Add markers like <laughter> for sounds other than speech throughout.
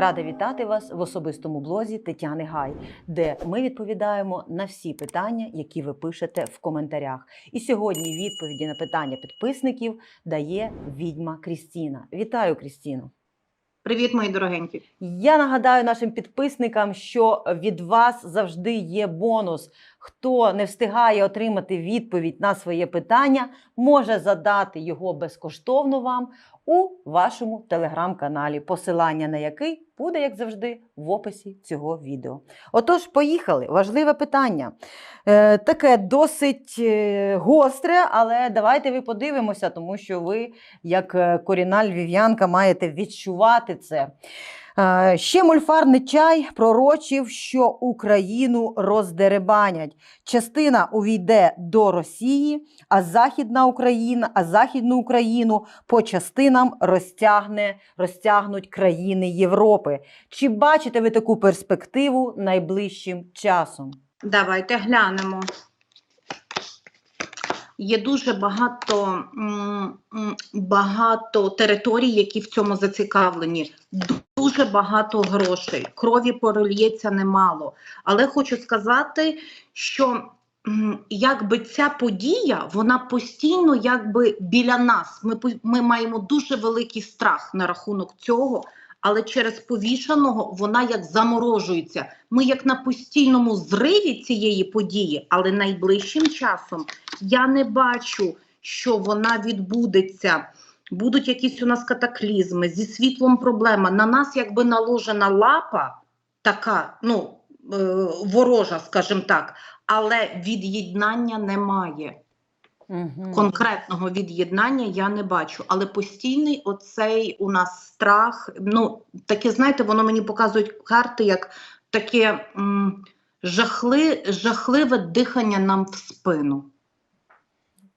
Рада вітати вас в особистому блозі Тетяни Гай, де ми відповідаємо на всі питання, які ви пишете в коментарях. І сьогодні відповіді на питання підписників дає відьма Крістіна. Вітаю, Крістіно! Привіт, мої дорогенькі. Я нагадаю нашим підписникам, що від вас завжди є бонус. Хто не встигає отримати відповідь на своє питання, може задати його безкоштовно вам у вашому телеграм-каналі, посилання на який буде, як завжди, в описі цього відео. Отож, поїхали. Важливе питання. Е, таке досить е, гостре, але давайте ви подивимося, тому що ви, як е, корінна львів'янка, маєте відчувати це. Ще мульфарний чай пророчив, що Україну роздеребанять. Частина увійде до Росії, а Західна Україна, а Західну Україну по частинам розтягне, розтягнуть країни Європи. Чи бачите ви таку перспективу найближчим часом? Давайте глянемо. Є дуже багато, багато територій, які в цьому зацікавлені. Дуже багато грошей. Крові прольється немало. Але хочу сказати, що якби ця подія, вона постійно якби біля нас. Ми, ми маємо дуже великий страх на рахунок цього, але через повішаного вона як заморожується. Ми як на постійному зриві цієї події, але найближчим часом я не бачу, що вона відбудеться. Будуть якісь у нас катаклізми, зі світлом проблема. На нас якби наложена лапа, така, ну, е, ворожа, скажімо так, але від'єднання немає. Мгм. Конкретного від'єднання я не бачу. Але постійний оцей у нас страх, ну, таке, знаєте, воно мені показують карти як таке м, жахли, жахливе дихання нам в спину.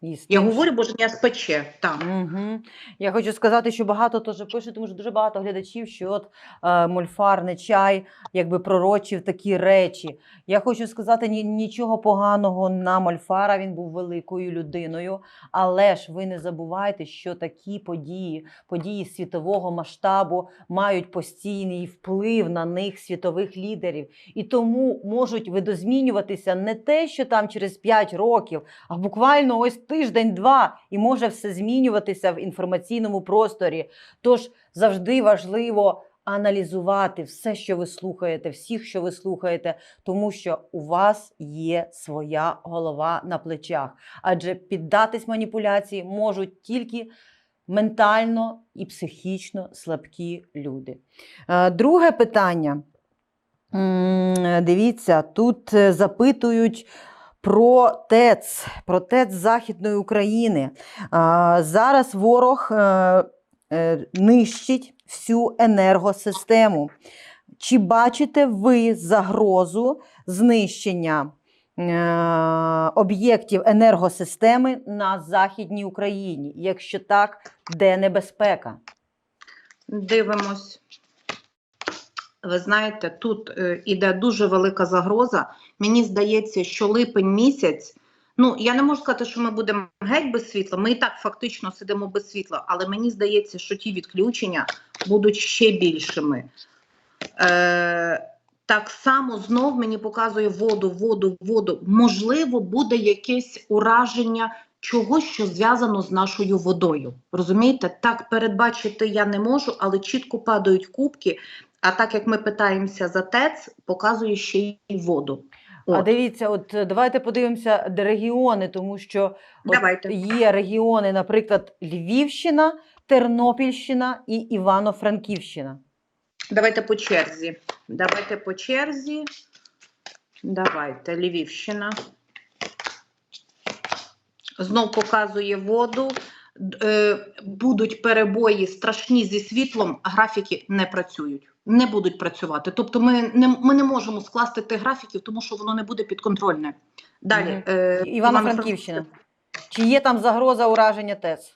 Я говорю, бо не спече. Так. Угу. Я хочу сказати, що багато теж пишуть, тому що дуже багато глядачів, що от е, мульфарний чай якби пророчив такі речі. Я хочу сказати, ні, нічого поганого на мольфара. Він був великою людиною. Але ж ви не забувайте, що такі події, події світового масштабу, мають постійний вплив на них світових лідерів. І тому можуть видозмінюватися не те, що там через 5 років, а буквально ось тиждень-два, і може все змінюватися в інформаційному просторі. Тож завжди важливо аналізувати все, що ви слухаєте, всіх, що ви слухаєте, тому що у вас є своя голова на плечах. Адже піддатись маніпуляції можуть тільки ментально і психічно слабкі люди. Е, Друге питання. Дивіться, тут е, запитують про ТЕЦ, про ТЕЦ Західної України. Зараз ворог е, е, нищить всю енергосистему. Чи бачите ви загрозу знищення е, об'єктів енергосистеми на Західній Україні? Якщо так, де небезпека? Дивимось. Ви знаєте, тут іде дуже велика загроза. Мені здається, що липень місяць. Ну, я не можу сказати, що ми будемо геть без світла. Ми і так фактично сидимо без світла, але мені здається, що ті відключення будуть ще більшими. Е, так само знов мені показує воду, воду, воду. Можливо, буде якесь ураження чогось, що зв'язано з нашою водою. Розумієте? Так передбачити я не можу, але чітко падають кубки. А так як ми питаємося за ТЕЦ, показує ще й воду. А дивіться, от е, давайте подивимося регіони, тому що Давайте. є регіони, наприклад, Львівщина, Тернопільщина і Івано-Франківщина. Давайте по черзі. Давайте по черзі. Давайте, Львівщина. Знов показує воду. Е, будуть перебої страшні зі світлом, а графіки не працюють. Не будуть працювати. Тобто ми не, ми не можемо скласти тих графіків, тому що воно не буде підконтрольне. Далі. Мгм. Е, Івано-Франківщина. Чи є там загроза ураження ТЕЦ?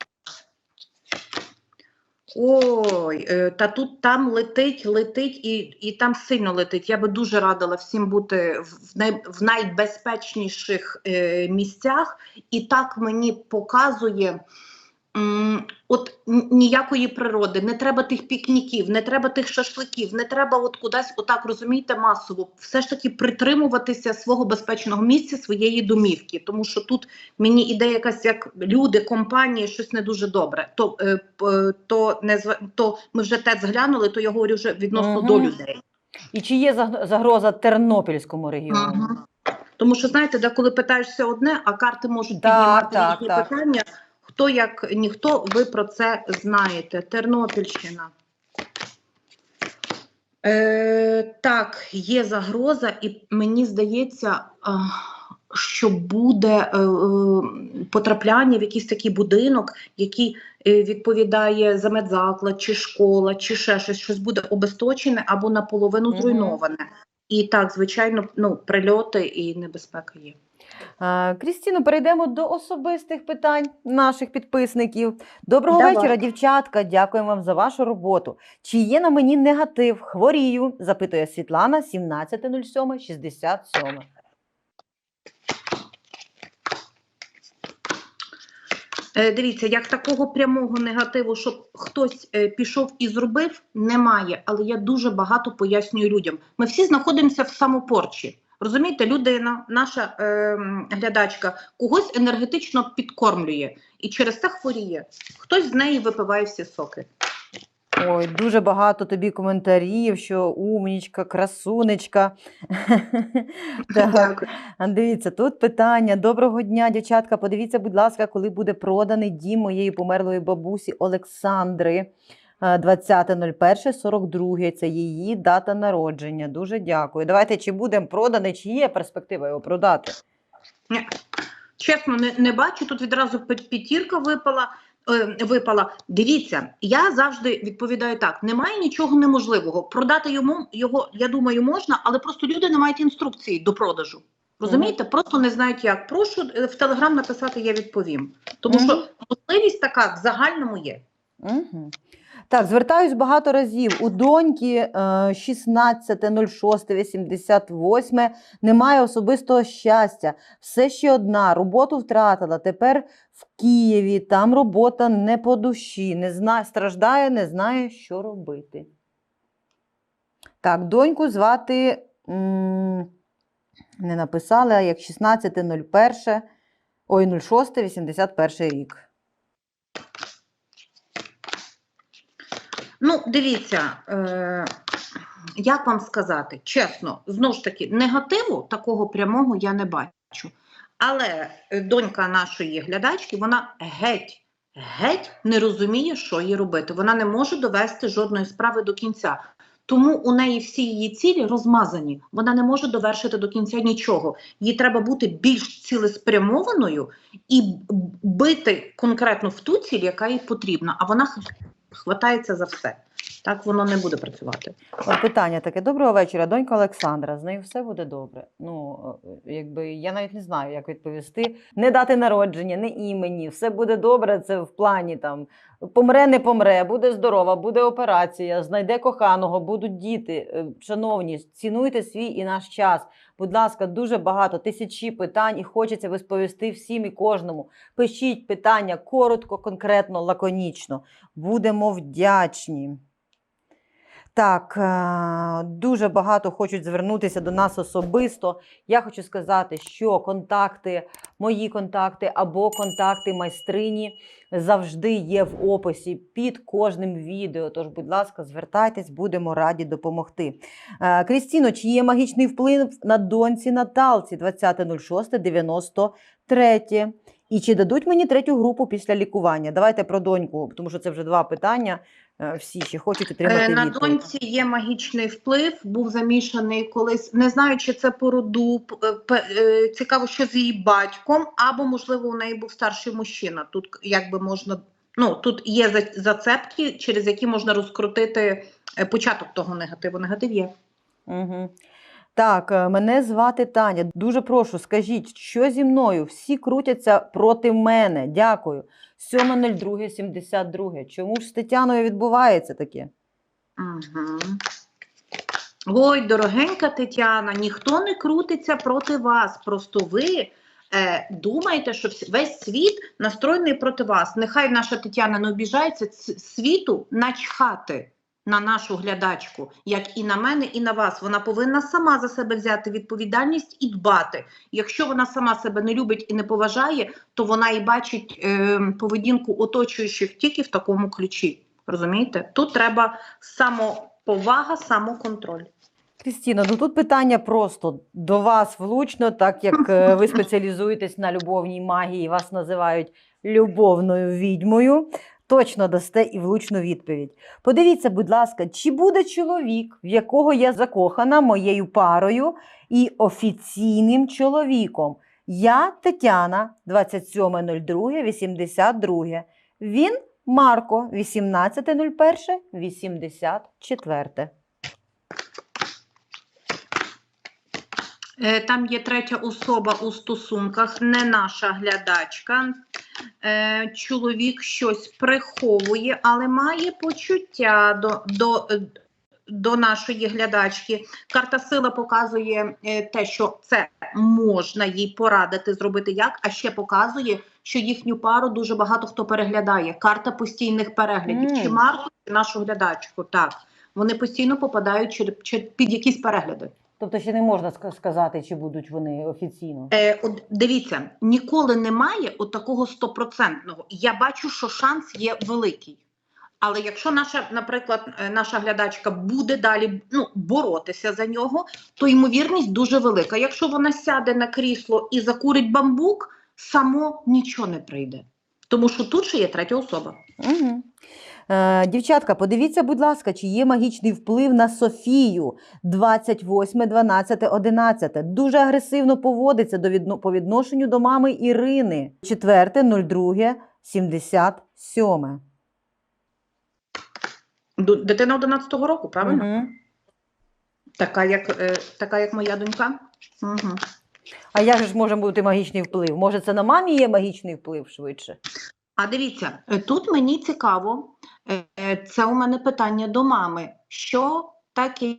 Ой, е, та тут там летить, летить і, і там сильно летить. Я би дуже радила всім бути в, най, в найбезпечніших е, місцях. І так мені показує от ніякої природи, не треба тих пікніків, не треба тих шашликів, не треба от кудись, отак розумієте, масово. Все ж таки притримуватися свого безпечного місця, своєї домівки. Тому що тут мені іде якась як люди, компанії, щось не дуже добре. То, е, то, не то ми вже те зглянули, то я говорю вже відносно Мгм. до людей. І чи є заг- загроза Тернопільському регіону? Ага. Тому що знаєте, деколи питаєшся одне, а карти можуть Так, піднімати так, так. питання. Хто як ніхто, ви про це знаєте. Тернопільщина. Е, так, є загроза, і мені здається, що буде е, е, потрапляння в якийсь такий будинок, який е, відповідає за медзаклад, чи школа, чи ще щось, щось буде обесточене або наполовину зруйноване. І так, звичайно, ну, прильоти і небезпека є. Крістіно, перейдемо до особистих питань наших підписників. Доброго Давай. вечора, дівчатка. Дякуємо вам за вашу роботу. Чи є на мені негатив? Хворію? запитує Світлана 17.07.67. Е, дивіться, як такого прямого негативу, щоб хтось е, пішов і зробив, немає. Але я дуже багато пояснюю людям. Ми всі знаходимося в самопорчі. Розумієте, людина, наша е, глядачка, когось енергетично підкормлює і через це хворіє. Хтось з неї випиває всі соки. Ой, дуже багато тобі коментарів, що умнічка, красунечка. <laughs> Так. Дивіться, тут питання. Доброго дня, дівчатка. Подивіться, будь ласка, коли буде проданий дім моєї померлої бабусі Олександри. Е, 20.01.42. Це її дата народження. Дуже дякую. Давайте, чи буде проданий, чи є перспектива його продати? Ні. Чесно, не, не бачу. Тут відразу п'ятірка випала. Е, випала. Дивіться, я завжди відповідаю так: немає нічого неможливого. Продати йому його, я думаю, можна, але просто люди не мають інструкції до продажу. Розумієте? Просто не знають як. Прошу е, в телеграм написати, я відповім. Тому що можливість така в загальному є. Угу. Так, звертаюсь багато разів. У доньки е, 16.06.88 немає особистого щастя. Все ще одна. Роботу втратила. Тепер в Києві. Там робота не по душі. Не знає, страждає, не знає, що робити. Так, доньку звати. не написали, а як 16.01. Ой, 06.81 рік. Ну, дивіться, е, як вам сказати, чесно, знову ж таки, негативу такого прямого я не бачу. Але донька нашої глядачки, вона геть, геть не розуміє, що їй робити. Вона не може довести жодної справи до кінця. Тому у неї всі її цілі розмазані. Вона не може довершити до кінця нічого. Їй треба бути більш цілеспрямованою і бити конкретно в ту ціль, яка їй потрібна. А вона хватається за все. Так воно не буде працювати. Питання таке: доброго вечора, донька Олександра. З нею все буде добре. Ну, е, якби я навіть не знаю, як відповісти. Не дати народження, не імені. Все буде добре. Це в плані там помре, не помре, буде здорова, буде операція, знайде коханого, будуть діти. Е, Шановні, цінуйте свій і наш час. Будь ласка, дуже багато, тисячі питань, і хочеться розповісти всім і кожному. Пишіть питання коротко, конкретно, лаконічно. Будемо вдячні. Так, е, дуже багато хочуть звернутися до нас особисто. Я хочу сказати, що контакти, мої контакти або контакти майстрині завжди є в описі під кожним відео. Тож, будь ласка, звертайтесь, будемо раді допомогти. Е, Крістіно, чи є магічний вплив на доньці Наталці 20.06.93? І чи дадуть мені третю групу після лікування? Давайте про доньку, тому що це вже два питання. Е, Всі ще хочуть отримати Е, на відповідь. доньці є магічний вплив, був замішаний колись. Не знаю, чи це по роду. е, Цікаво, що з її батьком, або можливо у неї був старший мужчина. Тут якби можна. Ну тут є зацепки, через які можна розкрутити початок того негативу. Негатив є. Угу. Так, е, мене звати Таня. Дуже прошу, скажіть, що зі мною? Всі крутяться проти мене. Дякую. 7.02.72. Чому ж з Тетяною відбувається таке? Угу. Ой, дорогенька Тетяна, ніхто не крутиться проти вас. Просто ви е, думаєте, що весь світ настроєний проти вас. Нехай наша Тетяна не обіжається світу начхати на нашу глядачку, як і на мене, і на вас. Вона повинна сама за себе взяти відповідальність і дбати. Якщо вона сама себе не любить і не поважає, то вона і бачить е, поведінку оточуючих тільки в такому ключі. Розумієте? Тут треба самоповага, самоконтроль. Крістіна, ну тут питання просто до вас влучно, так як е, ви <laughs> спеціалізуєтесь на любовній магії, вас називають любовною відьмою. Точно дасте і влучну відповідь. Подивіться, будь ласка, чи буде чоловік, в якого я закохана моєю парою і офіційним чоловіком? Я Тетяна, 27.02.82. Він Марко, 18.01.84. Е, Там є третя особа у стосунках, не наша глядачка. Е, Чоловік щось приховує, але має почуття до, до, до нашої глядачки. Карта сила показує е, те, що це можна їй порадити зробити як, а ще показує, що їхню пару дуже багато хто переглядає. Карта постійних переглядів. Мм. Чи Марку, чи нашу глядачку. Так. Вони постійно попадають під якісь перегляди. Тобто ще не можна ска- сказати, чи будуть вони офіційно. Е, от дивіться, ніколи немає от такого стопроцентного. Я бачу, що шанс є великий. Але якщо наша, наприклад, е, наша глядачка буде далі ну, боротися за нього, то ймовірність дуже велика. Якщо вона сяде на крісло і закурить бамбук, само нічого не прийде. Тому що тут ще є третя особа. Угу. Е, дівчатка, подивіться, будь ласка, чи є магічний вплив на Софію 28, 12, 11. Дуже агресивно поводиться до відно, по відношенню до мами Ірини. 4, 02, 77. Дитина 11-го року, правильно? Угу. Така, як, е, така, як моя донька. Угу. А як же ж може бути магічний вплив? Може, це на мамі є магічний вплив швидше? А дивіться, е, тут мені цікаво, е, е, це у мене питання до мами. Що таке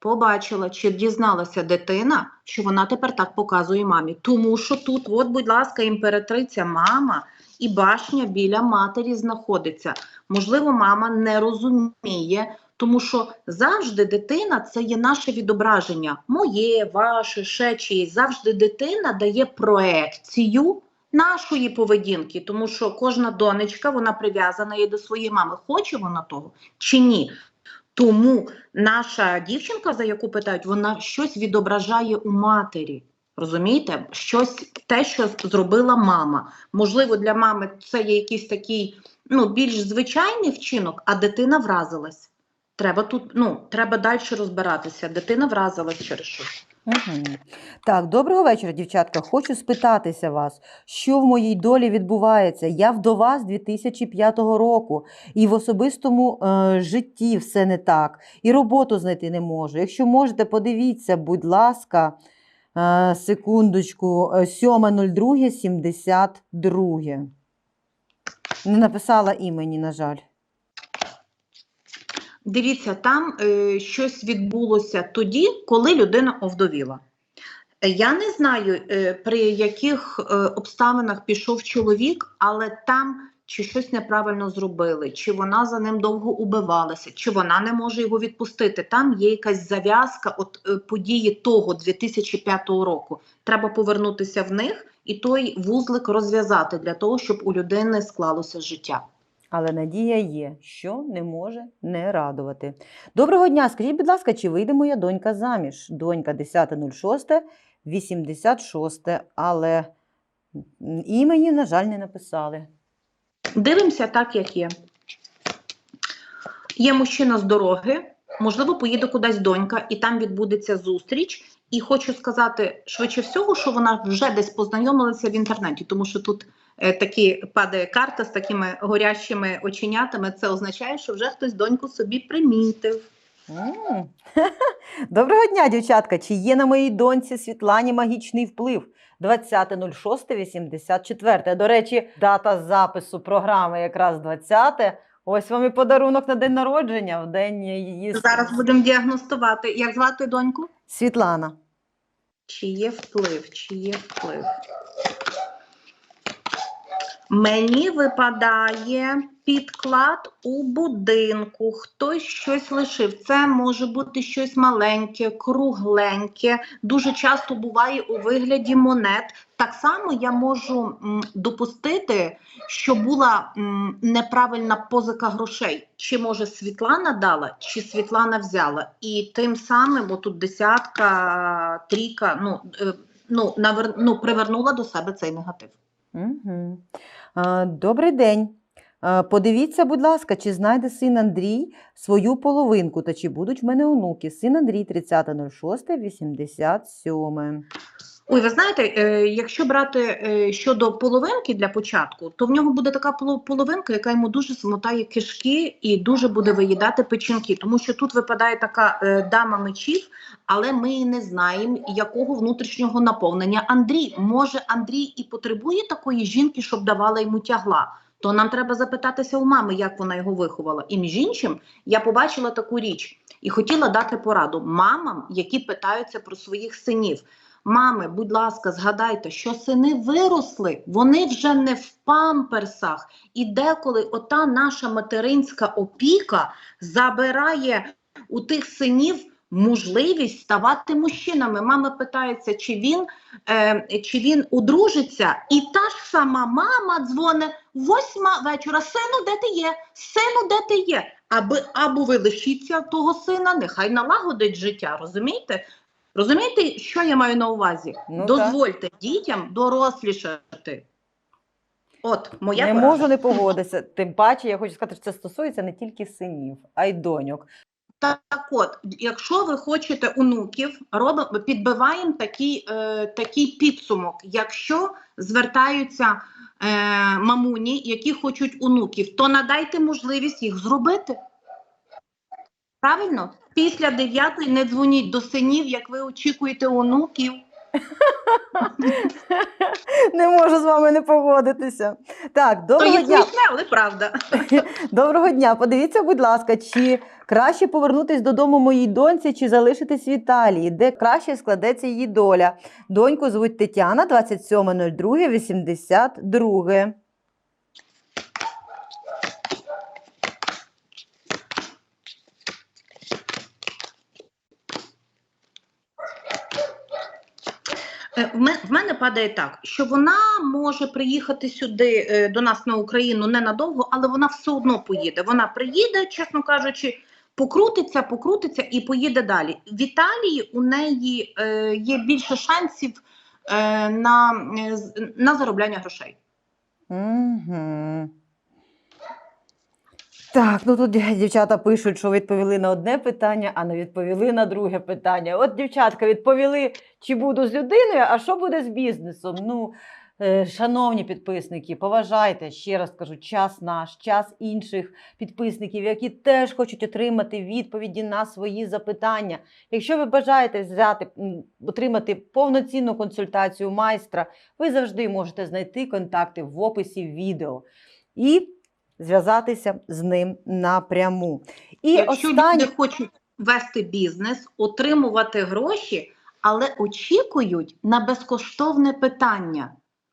побачила чи дізналася дитина, що вона тепер так показує мамі? Тому що тут, от, будь ласка, імператриця мама і башня біля матері знаходиться. Можливо, мама не розуміє, тому що завжди дитина це є наше відображення. Моє, ваше, ще чиєсь. Завжди дитина дає проекцію нашої поведінки, тому що кожна донечка вона прив'язана є до своєї мами. Хоче вона того чи ні? Тому наша дівчинка, за яку питають, вона щось відображає у матері. Розумієте? Щось те, що зробила мама. Можливо, для мами це є якийсь такий ну, більш звичайний вчинок, а дитина вразилась. Треба тут, ну, треба далі розбиратися. Дитина вразилась через щось. Угу. Так, доброго вечора, дівчатка. Хочу спитатися вас, що в моїй долі відбувається. Я вдова з 2005 року, і в особистому е, житті все не так, і роботу знайти не можу. Якщо можете, подивіться, будь ласка, е, секундочку, е, 7.02.72. Не написала імені, на жаль. Дивіться, там е, щось відбулося тоді, коли людина овдовіла. Я не знаю, е, при яких е, обставинах пішов чоловік, але там чи щось неправильно зробили, чи вона за ним довго убивалася, чи вона не може його відпустити. Там є якась зав'язка от е, події того 2005 року. Треба повернутися в них і той вузлик розв'язати для того, щоб у людини склалося життя. Але надія є, що не може не радувати. Доброго дня! Скажіть, будь ласка, чи вийде моя донька заміж? Донька 10.06, 86, але імені, на жаль, не написали. Дивимося так, як є. Є мужчина з дороги, можливо, поїде кудись донька, і там відбудеться зустріч. І хочу сказати швидше всього, що вона вже десь познайомилася в інтернеті, тому що тут такі падає карта з такими горящими оченятами. Це означає, що вже хтось доньку собі примітив. <laughs> Доброго дня, дівчатка! Чи є на моїй доньці Світлані магічний вплив? 20.06.84. До речі, дата запису програми якраз 20. Ось вам і подарунок на день народження, в день її Зараз будемо діагностувати. Як звати доньку? Світлана. Чи є вплив? Чи є вплив? Мені випадає підклад у будинку, хтось щось лишив. Це може бути щось маленьке, кругленьке, дуже часто буває у вигляді монет. Так само я можу допустити, що була неправильна позика грошей. Чи може Світлана дала, чи Світлана взяла. І тим самим, бо тут десятка, трійка, ну, е, ну, навер... ну привернула до себе цей негатив. Угу. Добрий день. Подивіться, будь ласка, чи знайде син Андрій свою половинку та чи будуть в мене онуки. Син Андрій 30.06.87. Ой, ви знаєте, е, якщо брати е, щодо половинки для початку, то в нього буде така половинка, яка йому дуже смотає кишки і дуже буде виїдати печінки, тому що тут випадає така е, дама мечів, але ми не знаємо, якого внутрішнього наповнення Андрій. Може, Андрій і потребує такої жінки, щоб давала йому тягла. То нам треба запитатися у мами, як вона його виховала. І між іншим, я побачила таку річ і хотіла дати пораду мамам, які питаються про своїх синів. Мами, будь ласка, згадайте, що сини виросли, вони вже не в памперсах. І деколи ота наша материнська опіка забирає у тих синів можливість ставати мужчинами. Мама питається, чи він, е, чи він одружиться, і та ж сама мама дзвонить восьма вечора. Сину, де ти є? Сину, де ти є? Аби або ви лишіться того сина, нехай налагодить життя, розумієте? Розумієте, що я маю на увазі? Ну, Дозвольте дітям дорослішати. От, моя не порада. можу не погодитися. Тим паче, я хочу сказати, що це стосується не тільки синів, а й доньок. Так от, якщо ви хочете онуків, робимо, підбиваємо такий, е, такий підсумок. Якщо звертаються е, мамуні, які хочуть онуків, то надайте можливість їх зробити. Правильно? Після дев'ятої не дзвоніть до синів, як ви очікуєте онуків. Не можу з вами не погодитися. Так, доброго є дня. смішне, але правда. <laughs> Доброго дня. Подивіться, будь ласка, чи краще повернутись додому моїй доньці, чи залишитись в Італії, де краще складеться її доля. Доньку звуть Тетяна, 27.02.82. В мене, падає так, що вона може приїхати сюди е, до нас на Україну ненадовго, але вона все одно поїде. Вона приїде, чесно кажучи, покрутиться, покрутиться і поїде далі. В Італії у неї е, є більше шансів е, на, е, на заробляння грошей. Угу. Так, ну тут дівчата пишуть, що відповіли на одне питання, а не відповіли на друге питання. От дівчатка відповіли, чи буду з людиною, а що буде з бізнесом. Ну, е, шановні підписники, поважайте, ще раз кажу, час наш, час інших підписників, які теж хочуть отримати відповіді на свої запитання. Якщо ви бажаєте взяти, отримати повноцінну консультацію майстра, ви завжди можете знайти контакти в описі відео і зв'язатися з ним напряму. І Якщо останнє люди хочуть вести бізнес, отримувати гроші, але очікують на безкоштовне питання.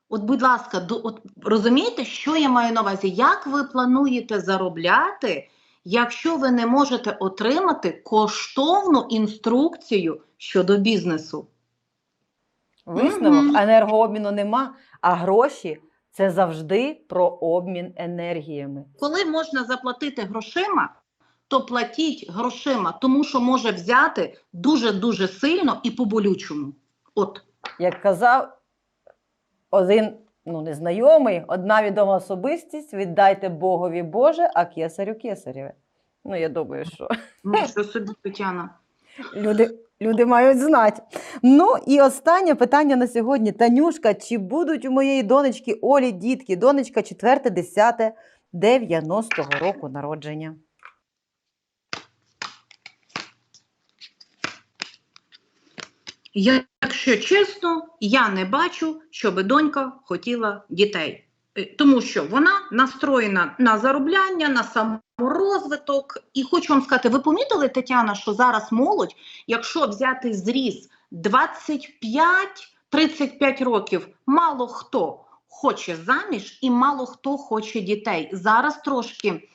От, будь ласка, до, от, розумієте, що я маю на увазі? Як ви плануєте заробляти, якщо ви не можете отримати коштовну інструкцію щодо бізнесу? висновок енергообміну нема, а гроші це завжди про обмін енергіями. Коли можна заплатити грошима, то платіть грошима, тому що може взяти дуже-дуже сильно і по-болючому. От. Як казав один ну, незнайомий, одна відома особистість, віддайте Богові Боже, а кесарю кесарєве. Ну, я думаю, що Ну, що собі, Тетяна? люди, люди мають знати. Ну і останнє питання на сьогодні. Танюшка, чи будуть у моєї донечки Олі дітки? Донечка 4 10 90-го року народження. Я, Якщо чесно, я не бачу, щоб донька хотіла дітей. Е, Тому що вона настроєна на заробляння, на саморозвиток. І хочу вам сказати, ви помітили, Тетяна, що зараз молодь, якщо взяти зріз 25-35 років, мало хто. хоче заміж, і мало хто хоче дітей. Зараз трошки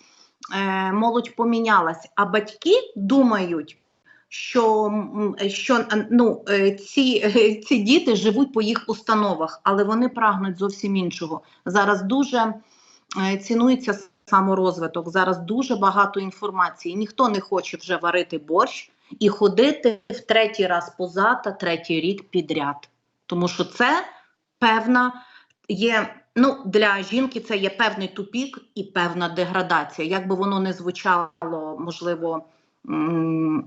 е, молодь помінялась, а батьки думають. Що, що ну, е, ці, е, ці діти живуть по їх установах, але вони прагнуть зовсім іншого. Зараз дуже е, цінується саморозвиток, зараз дуже багато інформації. Ніхто не хоче вже варити борщ і ходити в третій раз поза та третій рік підряд. Тому що це певна є. Ну, для жінки це є певний тупік і певна деградація. Як би воно не звучало, можливо,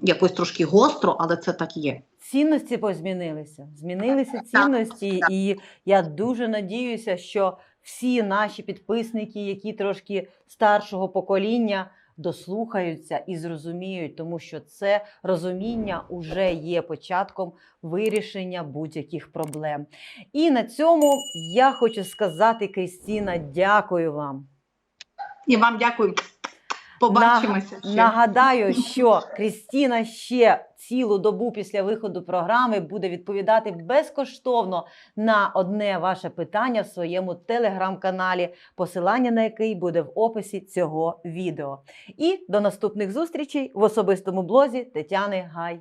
якось трошки гостро, але це так є. Цінності позмінилися. Змінилися цінності, так. і я дуже надіюся, що всі наші підписники, які трошки старшого покоління, дослухаються і зрозуміють, тому що це розуміння вже є початком вирішення будь-яких проблем. І на цьому я хочу сказати, Крістіна, дякую вам. І вам дякую. Побачимося. ще. Нагадаю, <laughs> що Крістіна ще цілу добу після виходу програми буде відповідати безкоштовно на одне ваше питання в своєму телеграм-каналі, посилання на який буде в описі цього відео. І до наступних зустрічей в особистому блозі Тетяни Гай.